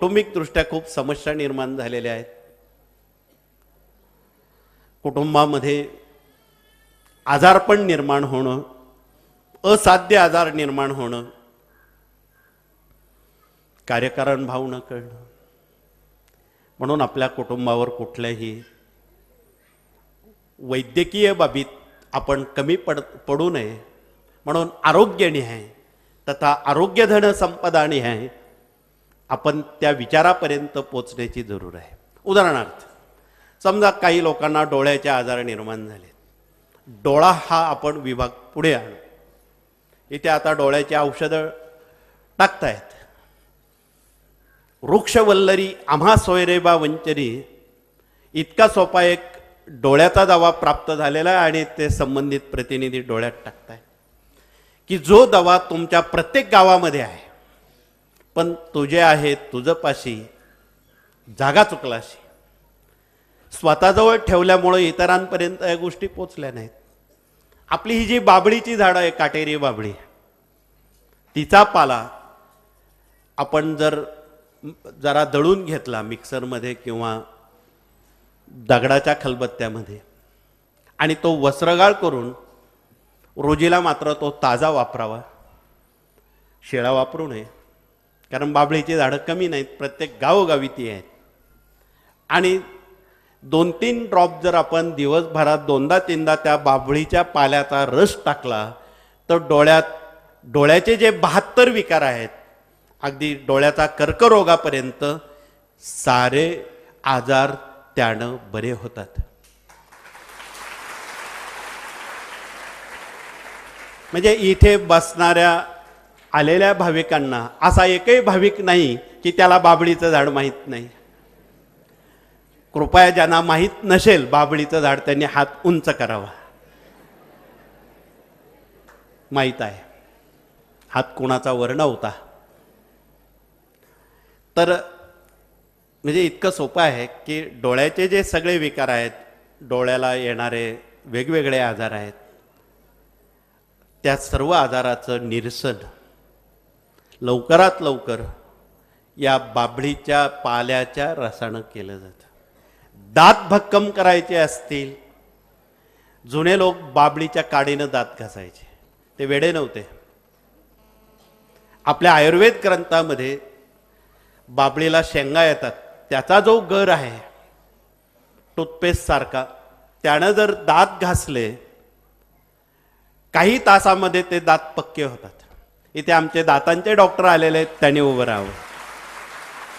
कौटुंबिकदृष्ट्या खूप समस्या निर्माण झालेल्या आहेत. कुटुंबामध्ये आजारपण निर्माण होणं असाध्य आजार निर्माण होणं कार्यकारण भाव न कळणं म्हणून आपल्या कुटुंबावर कुठल्याही वैद्यकीय बाबीत आपण कमी पड पडू नये. म्हणून आरोग्य आहे तथा आरोग्यधन संपदा निहाय आपण त्या विचारापर्यंत पोचण्याची जरूर आहे. उदाहरणार्थ समजा काही लोकांना डोळ्याचे आजार निर्माण झाले डोळा हा आपण विभाग पुढे आणू. इथे आता डोळ्याची औषधं टाकतायत. वृक्षवल्लरी आम्हा सोयरेबा वंचरी इतका सोपा एक डोळ्याचा दवा प्राप्त झालेला आहे आणि ते संबंधित प्रतिनिधी डोळ्यात टाकताय की जो दवा तुमच्या प्रत्येक गावामध्ये आहे पण तुझे आहे तुझं पाशी जागा चुकलाशी. स्वतःजवळ ठेवल्यामुळं इतरांपर्यंत या गोष्टी पोचल्या नाहीत. आपली ही जी बाबळीची झाडं आहे काटेरी बाबळी तिचा पाला आपण जर जरा दळून घेतला मिक्सरमध्ये किंवा दगडाच्या खलबत्त्यामध्ये आणि तो वस्त्रगाळ करून रोजीला मात्र तो ताजा वापरावा शेळा वापरू नये. कारण बाबळीची झाडं कमी नाहीत प्रत्येक गावोगावी ती आहेत. आणि दोन तीन ड्रॉप जर आपण दिवसभरात दोनदा तीनदा त्या बाभळीच्या पाल्याचा रस टाकला तर डोळ्यात डोळ्याचे जे बहात्तर विकार आहेत अगदी डोळ्याचा कर्करोगापर्यंत सारे आजार त्यानं बरे होतात. म्हणजे इथे बसणाऱ्या आलेल्या भाविकांना असा एकही भाविक नाही की त्याला बाबळीचं झाड माहीत नाही. कृपया ज्यांना माहीत नसेल बाबळीचं झाड त्यांनी हात उंच करावा. माहीत आहे. हात कोणाचा वर्ण होता? तर म्हणजे इतकं सोपं आहे की डोळ्याचे जे सगळे विकार आहेत डोळ्याला येणारे वेगवेगळे आजार आहेत त्या सर्व आजाराचं निरसन लवकरात लवकर या बाबळीच्या पाल्याच्या रसानं केलं जातं. दात भक्कम करायचे असतील जुने लोक बाबळीच्या काडीनं दात घासायचे. ते वेडे नव्हते. आपल्या आयुर्वेद ग्रंथामध्ये बाबळीला शेंगा येतात. त्याचा जो गर आहे टूथपेस्ट सारखा त्यानं जर दात घासले काही तासामध्ये ते दात पक्के होतात. इथे आमचे दातांचे डॉक्टर आलेले आहेत त्यांनी उभं राहावं.